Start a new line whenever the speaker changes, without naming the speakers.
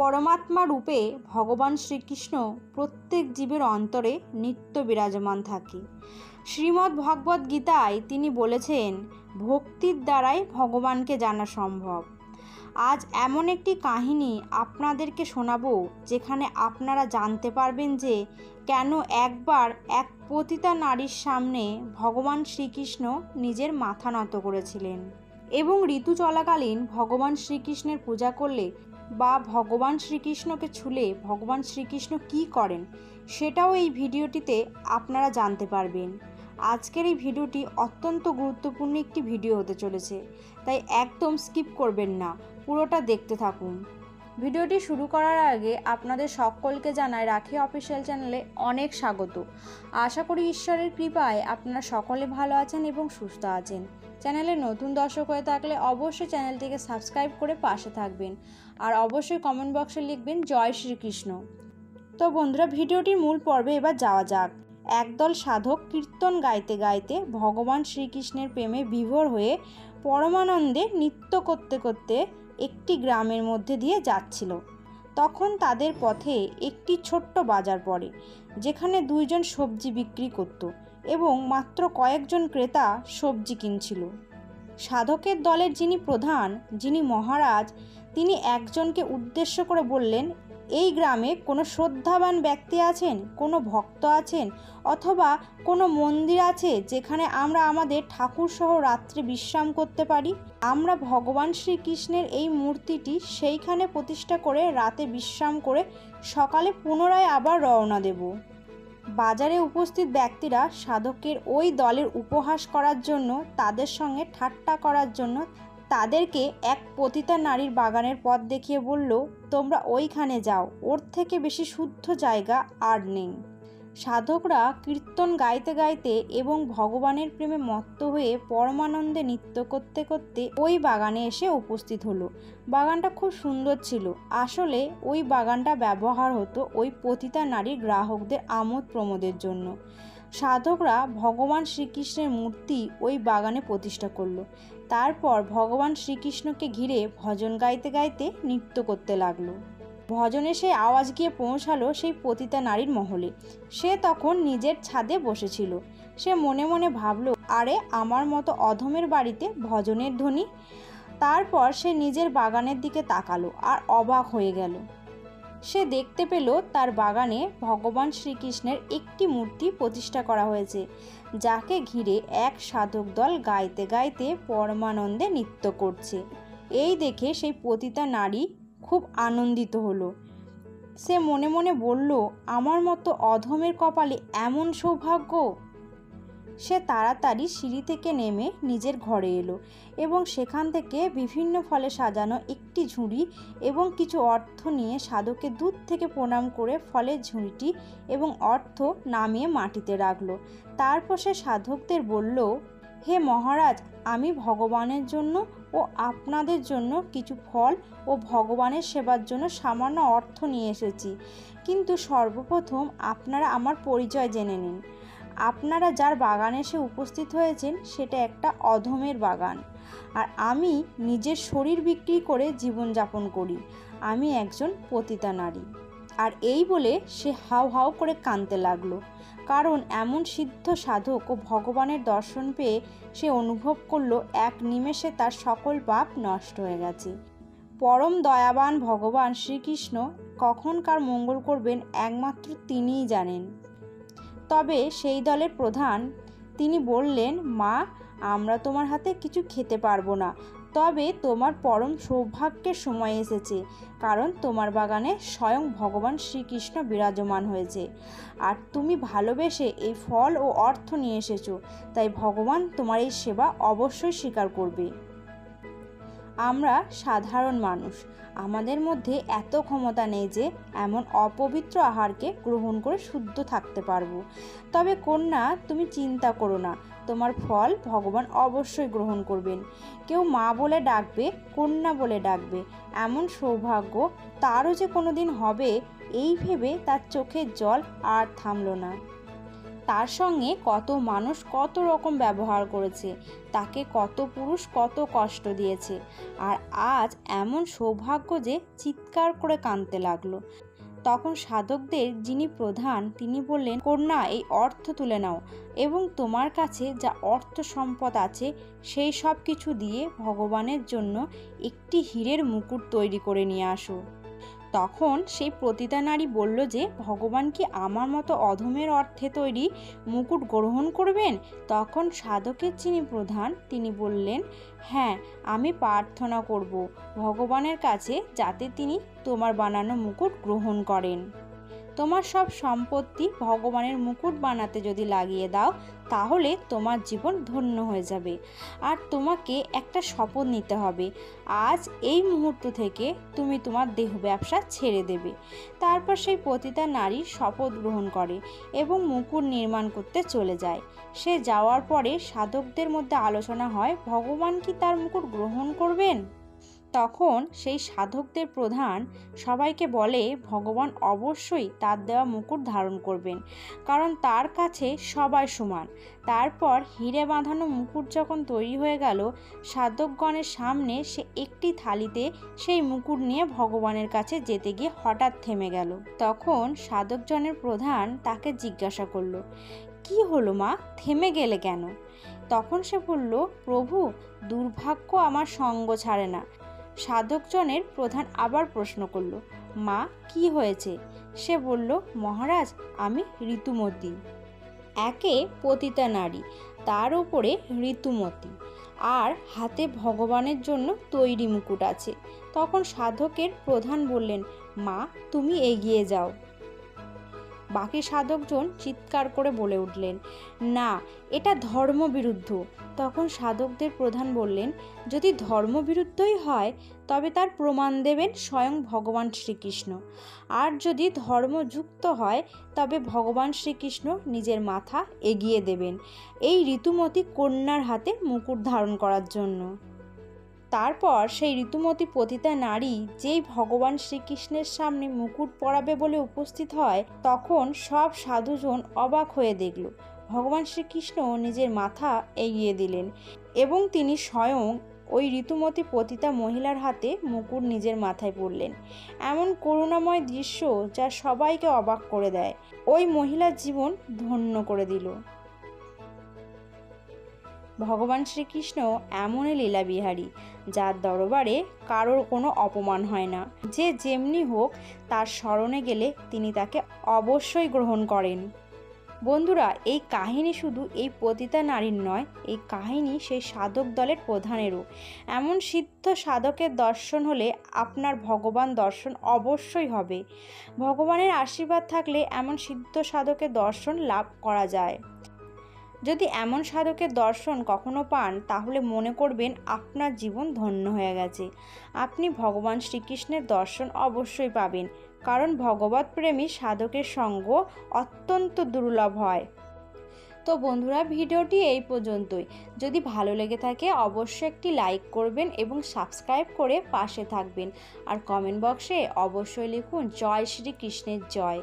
পরমাত্মা রূপে ভগবান শ্রীকৃষ্ণ প্রত্যেক জীবের অন্তরে নিত্য বিরাজমান থাকে। শ্রীমদ্ ভগবদ্ গীতায় তিনি বলেছেন, ভক্তির দ্বারাই ভগবানকে জানা সম্ভব। আজ এমন একটি কাহিনী আপনাদেরকে শোনাবো, যেখানে আপনারা জানতে পারবেন যে কেন একবার এক পতিতা নারীর সামনে ভগবান শ্রীকৃষ্ণ নিজের মাথা নত করেছিলেন। এবং ঋতু চলাকালীন ভগবান শ্রীকৃষ্ণের পূজা করলে বা ভগবান শ্রীকৃষ্ণকে ছুলে ভগবান শ্রীকৃষ্ণ কি করেন, সেটাও এই ভিডিওটিতে আপনারা জানতে পারবেন। আজকের এই ভিডিওটি অত্যন্ত গুরুত্বপূর্ণ একটি ভিডিও হতে চলেছে, তাই একদম স্কিপ করবেন না, পুরোটা দেখতে থাকুন। ভিডিওটি শুরু করার আগে আপনাদের সকলকে জানায় রাখি অফিসিয়াল চ্যানেলে অনেক স্বাগত। আশা করি ঈশ্বরের কৃপায় আপনারা সকলে ভালো আছেন এবং সুস্থ আছেন। চ্যানেলে নতুন দর্শক হয়ে থাকলে অবশ্যই চ্যানেলটিকে সাবস্ক্রাইব করে পাশে থাকবেন। আর অবশ্যই কমেন্ট বক্সে লিখবেন, জয় শ্রীকৃষ্ণ। তো বন্ধুরা, ভিডিওটির মূল পর্বে এবার যাওয়া যাক। একদল সাধক কীর্তন গাইতে গাইতে ভগবান শ্রীকৃষ্ণের প্রেমে বিভোর হয়ে পরমানন্দে নৃত্য করতে করতে একটি গ্রামের মধ্যে দিয়ে যাচ্ছিল। তখন তাদের পথে একটি ছোট্ট বাজার পড়ে, যেখানে দুইজন সবজি বিক্রি করত এবং মাত্র কয়েকজন ক্রেতা সবজি কিনছিল। সাধকের দলের যিনি প্রধান, যিনি মহারাজ, তিনি একজনকে উদ্দেশ্য করে বললেন, এই গ্রামে কোনো শ্রদ্ধাবান ব্যক্তি আছেন, কোনো ভক্ত আছেন, অথবা কোনো মন্দির আছে যেখানে আমরা আমাদের ঠাকুরসহ রাত্রে বিশ্রাম করতে পারি? আমরা ভগবান শ্রীকৃষ্ণের এই মূর্তিটি সেইখানে প্রতিষ্ঠা করে রাতে বিশ্রাম করে সকালে পুনরায় আবার রওনা দেব। বাজারে উপস্থিত ব্যক্তিরা সাধকের ওই দলের উপহাস করার জন্য, তাদের সঙ্গে ঠাট্টা করার জন্য তাদেরকে এক পতিতা নারীর বাগানের পথ দেখিয়ে বলল, তোমরা ওইখানে যাও, ওর থেকে বেশি শুদ্ধ জায়গা আর নেই। সাধকরা কীর্তন গাইতে গাইতে এবং ভগবানের প্রেমে মত্ত হয়ে পরমানন্দে নৃত্য করতে করতে ওই বাগানে এসে উপস্থিত হলো। বাগানটা খুব সুন্দর ছিল। আসলে ওই বাগানটা ব্যবহার হতো ওই পতিতা নারীর গ্রাহকদের আমোদ প্রমোদের জন্য। সাধকরা ভগবান শ্রীকৃষ্ণের মূর্তি ওই বাগানে প্রতিষ্ঠা করল। তারপর ভগবান শ্রীকৃষ্ণকে ঘিরে ভজন গাইতে গাইতে নৃত্য করতে লাগল। ভজনে সেই আওয়াজ গিয়ে পৌঁছালো সেই পতিতা নারীর মহলে। সে তখন নিজের ছাদে বসেছিল। সে মনে মনে ভাবলো, আরে, আমার মতো অধমের বাড়িতে ভজনের ধ্বনি? তারপর সে নিজের বাগানের দিকে তাকালো আর অবাক হয়ে গেল। সে দেখতে পেল তার বাগানে ভগবান শ্রীকৃষ্ণের একটি মূর্তি প্রতিষ্ঠা করা হয়েছে, যাকে ঘিরে এক সাধক দল গাইতে গাইতে পরমানন্দে নৃত্য করছে। এই দেখে সেই পতিতা নারী খুব আনন্দিত হলো। সে মনে মনে বলল, আমার মতো অধমের কপালে এমন সৌভাগ্য? সে তাড়াতাড়ি সিঁড়ি থেকে নেমে নিজের ঘরে এলো এবং সেখান থেকে বিভিন্ন ফলে সাজানো একটি ঝুড়ি এবং কিছু অর্থ নিয়ে সাধককে দূর থেকে প্রণাম করে ফলের ঝুড়িটি এবং অর্থ নামিয়ে মাটিতে রাখল। তারপর সে সাধকদের বলল, হে মহারাজ, আমি ভগবানের জন্য ও আপনাদের জন্য কিছু ফল ও ভগবানের সেবার জন্য সামান্য অর্থ নিয়ে এসেছি। কিন্তু সর্বপ্রথম আপনারা আমার পরিচয় জেনে নিন। আপনারা যার বাগানে এসে উপস্থিত হয়েছেন, সেটা একটা অধমের বাগান। আর আমি নিজের শরীর বিক্রি করে জীবনযাপন করি। আমি একজন পতিতা নারী। আর এই বলে সে হাউ হাউ করে কাঁদতে লাগল। কারণ এমন সিদ্ধ সাধক ও ভগবানের দর্শন পেয়ে সে অনুভব করল এক নিমেষে তার সকল পাপ নষ্ট হয়ে গেছে। পরম দয়াবান ভগবান শ্রীকৃষ্ণ কখন কার মঙ্গল করবেন একমাত্র তিনিই জানেন। তবে সেই দলের প্রধান তিনি বললেন, মা, আমরা তোমার হাতে কিছু খেতে পারব না। তবে তোমার পরম সৌভাগ্যের সময় এসেছে, কারণ তোমার বাগানে স্বয়ং ভগবান শ্রীকৃষ্ণ বিরাজমান হয়েছে। আর তুমি ভালোবেসে এই ফল ও অর্থ নিয়ে এসেছ, তাই ভগবান তোমার এই সেবা অবশ্যই স্বীকার করবে। আমরা সাধারণ মানুষ। আমাদের মধ্যে এত ক্ষমতা নেই যে এমন অপবিত্র আহারকে গ্রহণ করে শুদ্ধ থাকতে পারব। তবে কন্যা, তুমি চিন্তা করো না। তোমার ফল ভগবান অবশ্যই গ্রহণ করবেন। কেউ মা বলে ডাকবে, কন্যা বলে ডাকবে। এমন সৌভাগ্য তারও যে কোনো দিন হবে, এই ভেবে তার চোখের জল আর থামলো না। তার সঙ্গে কত মানুষ কত রকম ব্যবহার করেছে, তাকে কত পুরুষ কত কষ্ট দিয়েছে। আর আজ এমন সৌভাগ্য যে চিৎকার করে কাঁদতে লাগল। তখন সাধকদের যিনি প্রধান, তিনি বললেন, কন্যা, এই অর্থ তুলে নাও এবং তোমার কাছে যা অর্থ সম্পদ আছে, সেই সব কিছু দিয়ে ভগবানের জন্য একটি হীরের মুকুট তৈরি করে নিয়ে আসো। তখন সেই প্রতিতা নারী বলল যে, ভগবান কি আমার মতো অধমের অর্থে তৈরি মুকুট গ্রহণ করবেন? তখন সাধকের যিনি প্রধান, তিনি বললেন হ্যাঁ আমি প্রার্থনা করব ভগবানের কাছে যাতে তিনি তোমার বানানো মুকুট গ্রহণ করেন। তোমার সব সম্পত্তি ভগবানের মুকুট বানাতে যদি লাগিয়ে দাও, তাহলে তোমার জীবন ধন্য হয়ে যাবে। আর তোমাকে একটা শপথ নিতে হবে। আজ এই মুহূর্ত থেকে তুমি তোমার দেহ ব্যবসা ছেড়ে দেবে। তারপর সেই পতিতা নারী শপথ গ্রহণ করে এবং মুকুট নির্মাণ করতে চলে যায়। সে যাওয়ার পরে সাধকদের মধ্যে আলোচনা হয়, ভগবান কি তার মুকুট গ্রহণ করবেন? তখন সেই সাধকদের প্রধান সবাইকে বলে, ভগবান অবশ্যই তার দেওয়া মুকুট ধারণ করবেন, কারণ তার কাছে সবাই সমান। তারপর হিরে বাঁধানো মুকুট যখন তৈরি হয়ে গেল, সাধকগণের সামনে সে একটি থালিতে সেই মুকুট নিয়ে ভগবানের কাছে যেতে গিয়ে হঠাৎ থেমে গেল। তখন সাধকজনের প্রধান তাকে জিজ্ঞাসা করল, কি হলো মা, থেমে গেলে কেন? তখন সে বলল, প্রভু, দুর্ভাগ্য আমার সঙ্গ ছাড়ে না। সাধকজনের প্রধান আবার প্রশ্ন করল, মা, কি হয়েছে? সে বলল, মহারাজ, আমি ঋতুমতী। একে পতিতা নারী, তার উপরে ঋতুমতী। আর হাতে ভগবানের জন্য তৈরি মুকুট আছে। তখন সাধকের প্রধান বললেন, মা, তুমি এগিয়ে যাও। বাকি সাধকজন চিৎকার করে বলে উঠলেন, না, এটা ধর্মবিরুদ্ধ। তখন সাধকদের প্রধান বললেন, যদি ধর্মবিরুদ্ধই হয়, তবে তার প্রমাণ দেবেন স্বয়ং ভগবান শ্রীকৃষ্ণ। আর যদি ধর্মযুক্ত হয়, তবে ভগবান শ্রীকৃষ্ণ নিজের মাথা এগিয়ে দেবেন। এই ঋতুমতী কন্যার হাতে মুকুট ধারণ করার জন্য। তারপর সেই ঋতুমতী পতিতা নারী যেই ভগবান শ্রীকৃষ্ণের সামনে মুকুট পরাবে বলে উপস্থিত হয়, তখন সব সাধুজন অবাক হয়ে দেখল, ভগবান শ্রীকৃষ্ণ নিজের মাথা এগিয়ে দিলেন এবং তিনি স্বয়ং ওই ঋতুমতী পতিতা মহিলার হাতে মুকুট নিজের মাথায় পড়লেন এমন করুণাময় দৃশ্য যা সবাইকে অবাক করে দেয়। ওই মহিলার জীবন ধন্য করে দিল। ভগবান শ্রীকৃষ্ণ এমনই লীলাবিহারী, যার দরবারে কারোর কোনো অপমান হয় না। যে যেমনি হোক, তার স্মরণে গেলে তিনি তাকে অবশ্যই গ্রহণ করেন। বন্ধুরা, এই কাহিনী শুধু এই পতিতা নারীর নয়, এই কাহিনী সেই সাধক দলের প্রধানেরও। এমন সিদ্ধ সাধকের দর্শন হলে আপনার ভগবান দর্শন অবশ্যই হবে। ভগবানের আশীর্বাদ থাকলে এমন সিদ্ধ সাধকের দর্শন লাভ করা যায়। যদি এমন সাধকের দর্শন কখনো পান, তাহলে মনে করবেন আপনার জীবন ধন্য হয়ে গেছে। আপনি ভগবান শ্রীকৃষ্ণের দর্শন অবশ্যই পাবেন, কারণ ভগবত প্রেমী সাধকের সঙ্গ অত্যন্ত দুর্লভ হয়। তো বন্ধুরা, ভিডিওটি এই পর্যন্তই। যদি ভালো লেগে থাকে, অবশ্যই একটি লাইক করবেন এবং সাবস্ক্রাইব করে পাশে থাকবেন। আর কমেন্ট বক্সে অবশ্যই লিখুন, জয় শ্রীকৃষ্ণের জয়।